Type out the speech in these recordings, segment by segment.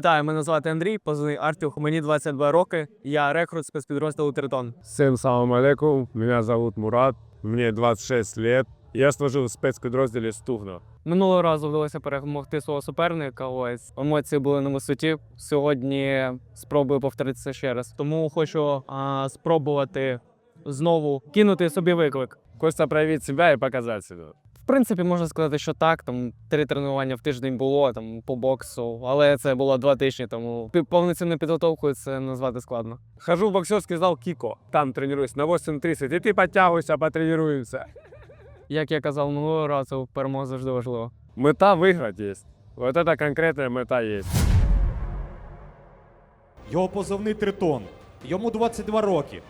Вітаю, мене звати Андрій, позивний Артюх. Мені 22 роки. Я рекрут спецпідрозділу Тритон. Всем салам алейкум, меня зовут Мурат, мне 26 лет. Я служил в спецпідрозділі Стугна. Минулого разу вдалося перемогти свого суперника. Ось емоції були на висоті. Сьогодні спробую повторити це ще раз. Тому хочу а, спробувати знову кинути собі виклик. Хочется проявить себя и показать себя В принципі, можна сказати, що так. Там три тренування в тиждень було там по боксу, але це було два тижні, тому пі- повноцінну підготовкою це назвати складно. Хожу в боксерский зал Кико, там тренируюсь на 8.30, и ты подтягивайся, потренируемся. Як я казав минулого разу, перемога завжди важлива. Мета выиграть есть. Вот это конкретная мета есть. Його позивний Тритон. Йому 22 роки.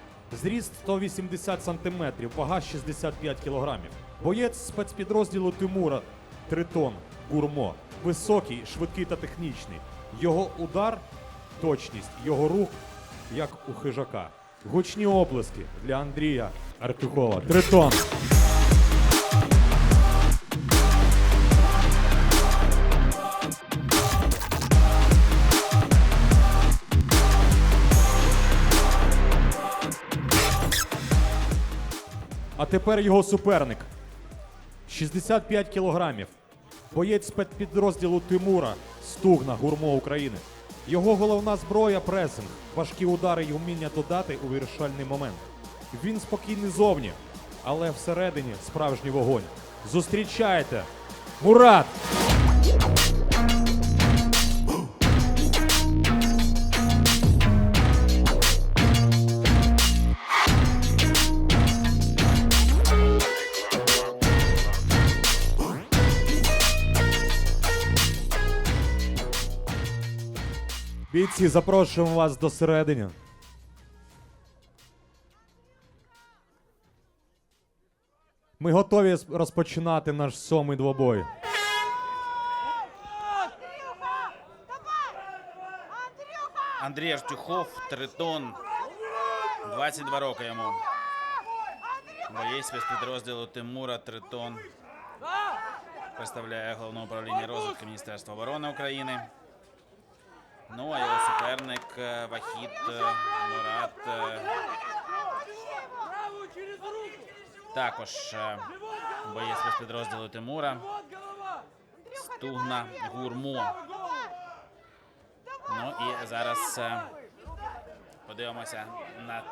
Зріст 180 сантиметрів, вага 65 кілограмів. Боєць спецпідрозділу Тимура Тритон Гурмо. Високий, швидкий та технічний. Його удар точність, його рух як у хижака. Гучні оплески для Андрія Артюхова. Тритон. А тепер його суперник. 65 кілограмів. Боєць спецпідрозділу Тимура Стугна Гурмо України. Його головна зброя пресинг, важкі удари й вміння додати у вирішальний момент. Він спокійний зовні, але всередині справжній вогонь. Зустрічайте! Мурат! Бійці, запрошуємо вас до середини. Ми готові розпочинати наш сьомий двобой. Андрій Артюхов, Тритон, 22 роки йому. Боєць спецпідрозділу Тимура Тритон. Представляє головне управління розвитку Міністерства оборони України. Ну, а його суперник е, Вахід е, Мурат. е, Також боєць спецпідрозділу Тимура. Стугна Гурмо. Ну і зараз подивимося на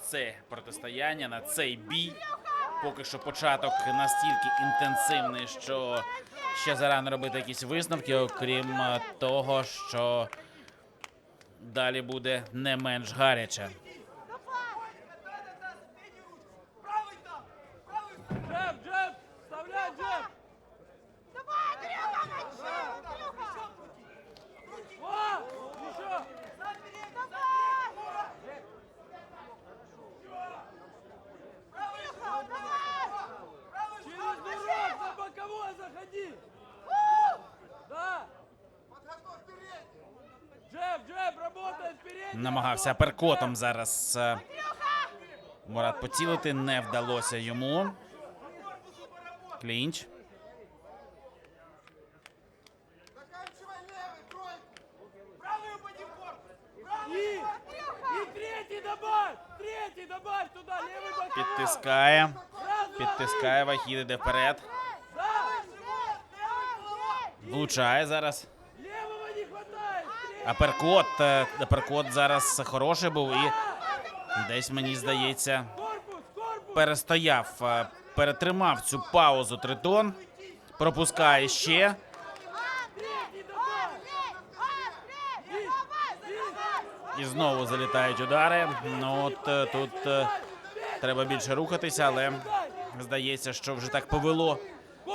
це протистояння, на цей бій. Поки що початок настільки інтенсивний, що ще зарано робити якісь висновки, окрім того, що далі буде не менш гаряче. Джеб, джеб! Вставляй джеб! Намагався перкотом зараз е, Мурат поцілити, не вдалося йому. Клінч. Підтискає. Підтискає Вахід іде вперед. Влучає зараз. Аперкот. е, Аперкот зараз хороший був і десь мені здається перестояв, е, перетримав цю паузу тритон. Пропускає ще. І знову залітають удари. Ну от е, тут треба більше рухатися, але здається, що вже так повело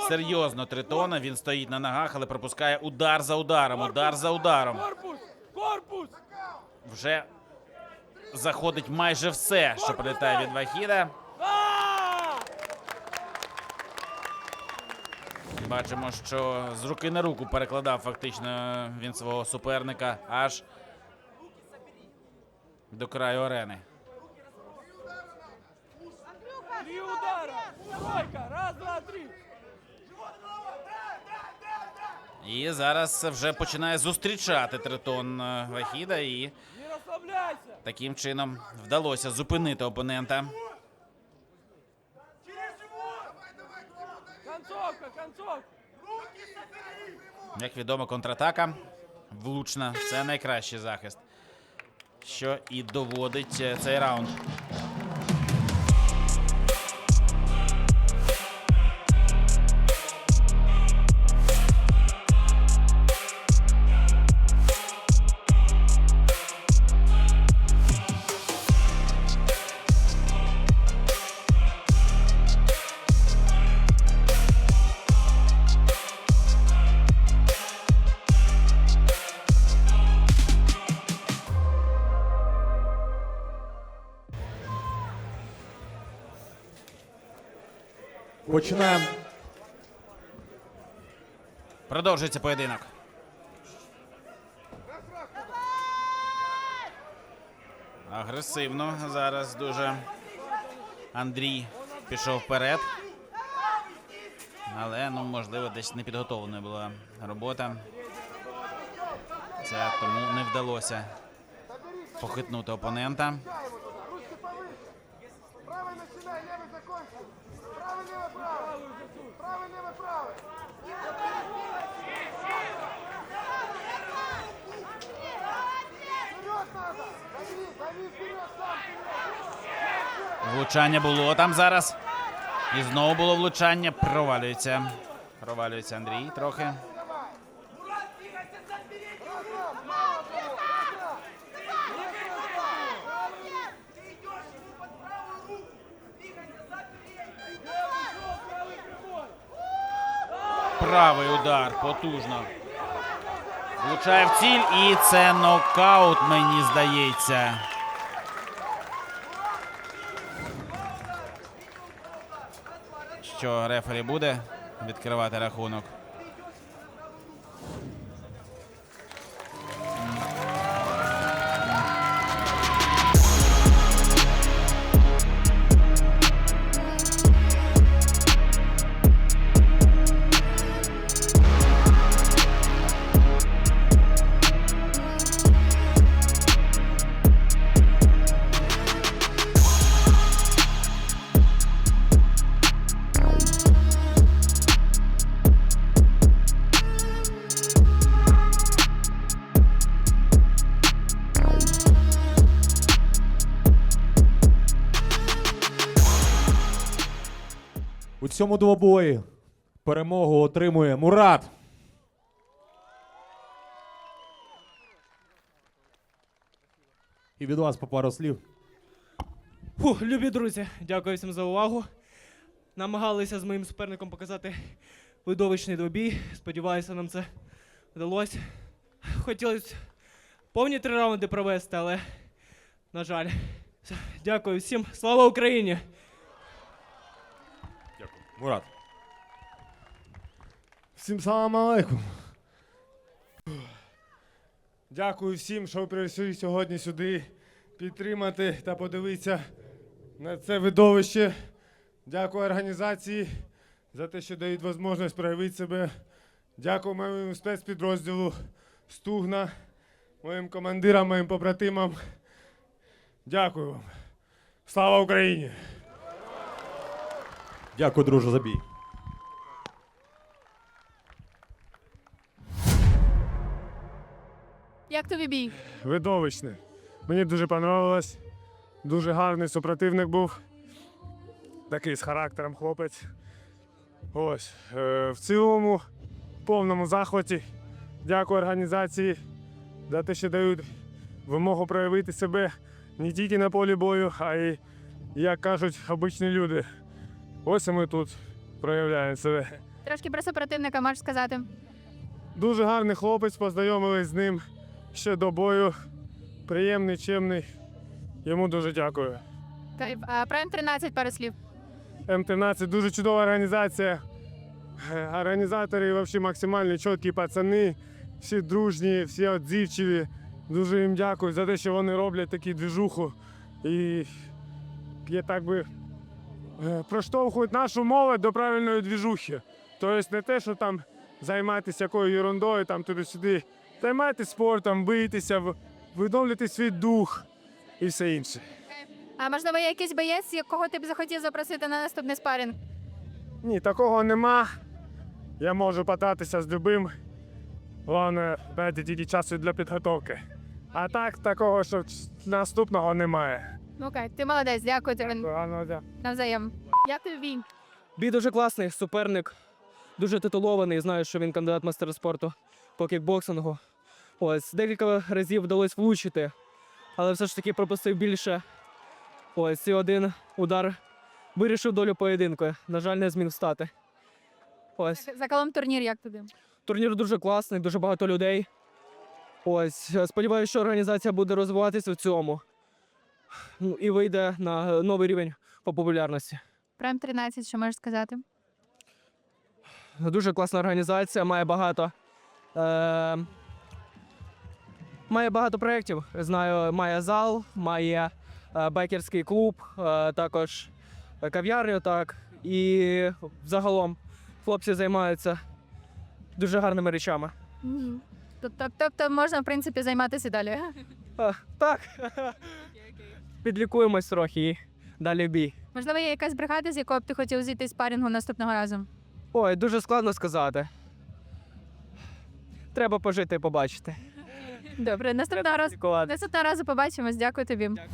серйозно тритона. Він стоїть на ногах, але пропускає удар за ударом, удар за ударом. Корпус! Корпус! Вже заходить майже все, що прилітає від Вахіда. Бачимо, що з руки на руку перекладав фактично він свого суперника аж до краю арени. Три удара! Раз, два, три! І зараз вже починає зустрічати тритон е, Вахіда, і таким чином вдалося зупинити опонента. Як відомо, контратака влучна це найкращий захист, що і доводить е, цей раунд. Починаємо. Продовжується поєдинок. Агресивно зараз дуже Андрій пішов вперед. Але, ну, можливо, десь непідготовленою була робота. Це тому не вдалося похитнути опонента. Влучання було там зараз. І знову було влучання. Провалюється. Провалюється Андрій трохи. Правий удар потужно. Влучає в ціль, і це нокаут, мені здається. Що рефері буде відкривати рахунок. У цьому двобої перемогу отримує Мурат. І від вас по пару слів. Фух, любі друзі, дякую всім за увагу. Намагалися з моїм суперником показати видовищний двобій. Сподіваюся, нам це вдалося. Хотілося повні три раунди провести, але, на жаль. Дякую всім. Слава Україні! Мурат. Всім салам алейкум. Дякую всім, що прийшли сьогодні сюди підтримати та подивитися на це видовище. Дякую організації за те, що дають можливість проявити себе. Дякую моєму спецпідрозділу Стугна, моїм командирам, моїм побратимам. Дякую вам. Слава Україні! Дякую, друже, за бій. Як тобі бій? Видовищне. Мені дуже понравилось. Дуже гарний супротивник був. Такий з характером хлопець. Ось. Е, в цілому, в повному захваті. Дякую організації за те, що дають вимогу проявити себе не тільки на полі бою, а й, як кажуть, обичні люди. Ось ми тут проявляємо себе. Трошки про супротивника можеш сказати. Дуже гарний хлопець, познайомились з ним ще до бою. Приємний, чемний. Йому дуже дякую. Кайф. А про М13 пару слів. М13 дуже чудова організація. Організатори взагалі максимально чіткі пацани, всі дружні, всі відзивчиві. Дуже їм дякую за те, що вони роблять таку двіжуху. І є так би проштовхують нашу молодь до правильної двіжухи. Тобто не те, що там займатися якою ерундою, там туди-сюди. Займайтесь спортом, бийтеся, відновлюйте свій дух і все інше. А можливо, є якийсь боєць, якого ти б захотів запросити на наступний спарінг? Ні, такого нема. Я можу patатися з любим. Головне, дайте тільки часу для підготовки. А так, такого, що наступного немає. Ну, Окей, ти молодець, дякую тобі. Гарного дня. Навзаєм. Як тобі бій? Бій дуже класний, суперник, дуже титулований. Знаю, що він кандидат мастера спорту по кікбоксингу. Ось декілька разів вдалося влучити, але все ж таки пропустив більше. Ось і один удар вирішив долю поєдинку. На жаль, не зміг встати. Ось Загалом турнір як тобі? турнір дуже класний, дуже багато людей. Ось сподіваюся, що організація буде розвиватися в цьому. Ну і вийде на новий рівень по популярності. Прайм 13, що можеш сказати? Дуже класна організація, має багато. Е, має багато проєктів. Знаю, має зал, має е, байкерський клуб, е, також кав'ярню, так. І загалом хлопці займаються дуже гарними речами. Мгм. Тобто, тобто можна, в принципі, займатися далі. Е, так. Підлікуємось трохи і далі в бій. Можливо, є якась бригада, з якою б ти хотів зійти спарінгу наступного разу? Ой, дуже складно сказати. Треба пожити і побачити. Добре, наступного разу. Наступного разу побачимось. Дякую тобі. Дякую.